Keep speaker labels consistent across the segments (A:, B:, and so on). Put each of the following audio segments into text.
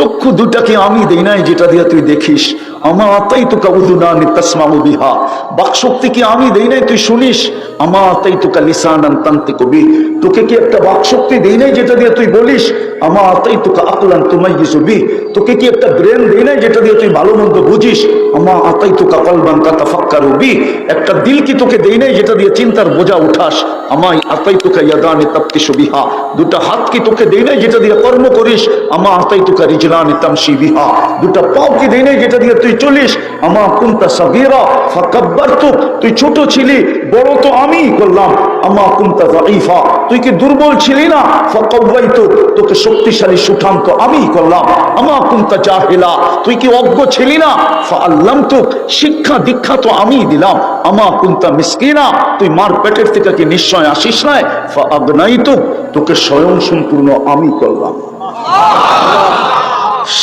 A: চক্ষু দুটাকে আমি দেই নাই, যেটা দিয়ে তুই দেখিস। আমার আতাই তোকা উদুনানি তাসমাউ বিহা। বাকশক্তি কি আমি দেই নাই, তুই শুনিস? আমার আতাই তো লিসানান তান্তি কবি তোকে কি একটা বাকশক্তি দেই নাই, যেটা দিয়ে তুই বলিস? আমার আতাই তোকা আকলান তোমাই বি। তোকে কি একটা ব্রেন দেই নাই যেটা দিয়ে তুই ভালো মন্দ বুঝিস? আমার আতাই তোকা কলবান তাতা ফাক্কার বি। একটা দিল কি তোকে দেই নাই যেটা দিয়ে চিন্তার বোঝা উঠাস? আমায় আতাই তোকা ইয়াদানি তাপ্তি বিহা। দুটা হাত কি তোকে দেই নাই যেটা দিয়ে কর্ম করিস? আমা আতাই তোকা রিজলানি তামসি বিহা। দুটা পাও কি দেই নাই যেটা দিয়ে তুই চলিস? আমা কুন্তা সাগীরা। ফাকাব্বার তুই ছোট ছিলি, বড় তো আমিই করলাম আমা যাইফা তুই কি দুর্বল ছিলি না? ফাকাওয়াইতু, তোকে শক্তিশালী সুঠাম তো আমিই করলাম। আমা কুন্তা জাহিলা, তুই কি অজ্ঞ ছিলি না? ফাআল্লামতুক শিক্ষা দীক্ষা তো আমিই দিলাম। আমা কুন্তা মিসকিনা, তুই মার পেটের থেকে কি নিশ্চয় আসিস নাই? ফাআগনাইতুক তোকে স্বয়ং সম্পূর্ণ আমি করলাম।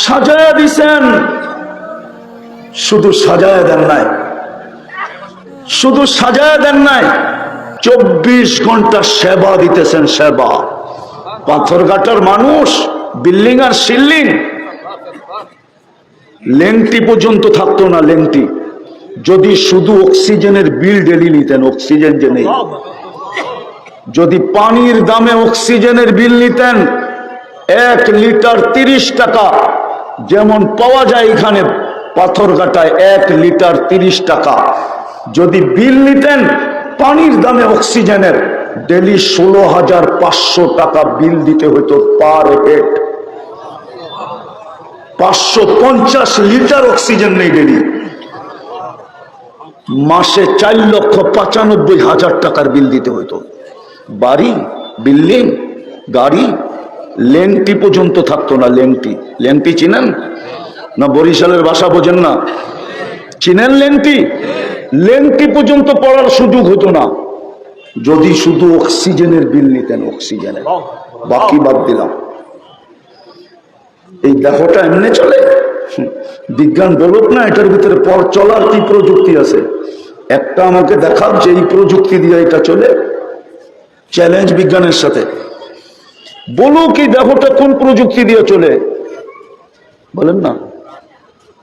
A: সাজায়া দিছেন। শুধু সাজায়া দেন নাই। শুধু সাজায়া দেন নাই। চব্বিশ ঘণ্টা সেবা দিতেছেন, সেবা। পাথর পাথরঘাটার মানুষ, বিল্ডিং আর সিল্লিং লেংটি পর্যন্ত থাকতো না লেংটি। যদি শুধু অক্সিজেনের বিল ডেলি নিতেন, অক্সিজেন যে নেই। যদি পানির দামে অক্সিজেনের বিল নিতেন, এক লিটার তিরিশ টাকা। যেমন পাওয়া যায় এখানে, পাথরঘাটায় এক লিটার তিরিশ টাকা। যদি বিল নিতেন পানির দামে অক্সিজেনের ডেলি ষোলো হাজার পাঁচশো টাকা বিল দিতে হতো পার হেড। পাঁচশো পঞ্চাশ লিটার অক্সিজেন নেই ডেলি। মাসে চার লক্ষ পঁচানব্বই হাজার টাকার বিল দিতে হতো বাড়ি, বিল্ডিং, গাড়ি লেংটি পর্যন্ত থাকতো না লেংটি লেংটি চিনেন? না বরিশালের ভাষা বোঝেন না? চিনেন লেংটি লেংটি পর্যন্ত পড়ার সুযোগ হতো না। যদি শুধু অক্সিজেনের বিল নিতেন অক্সিজেনের। বাকি বাদ দিলাম। এই দেহটা এমনি চলে? বিজ্ঞান বলুক না এটার ভিতরে পর চলার কি প্রযুক্তি আছে? একটা আমাকে দেখাও যে এই প্রযুক্তি দিয়ে এটা চলে। চ্যালেঞ্জ বিজ্ঞানের সাথে। বলুক এই দেহটা কোন প্রযুক্তি দিয়ে চলে? বলেন না।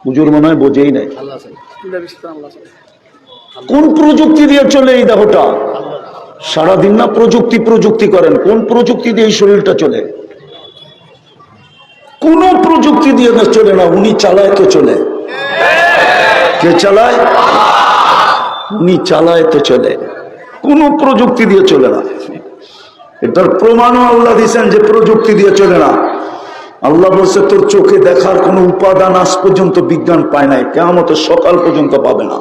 A: পুজোর মনে হয় বোঝেই নাই। কোন প্রযুক্তি দিয়ে চলে এই দেহটা? সারাদিন না প্রযুক্তি প্রযুক্তি করেন, কোন প্রযুক্তি দিয়ে এই শরীরটা চলে? কোন প্রযুক্তি দিয়ে না চলে না, উনি চালায় তো চলে। কে চালায়? উনি চালায় তো চলে। কোন প্রযুক্তি দিয়ে চলে না। এটার প্রমাণও আল্লাহ দিয়েছেন যে প্রযুক্তি দিয়ে চলে না। আল্লাহ বলছে, তোর চোখে দেখার কোনো উপাদান আজ পর্যন্ত বিজ্ঞান পায় নাই কেমন সকাল পর্যন্ত পাবে না।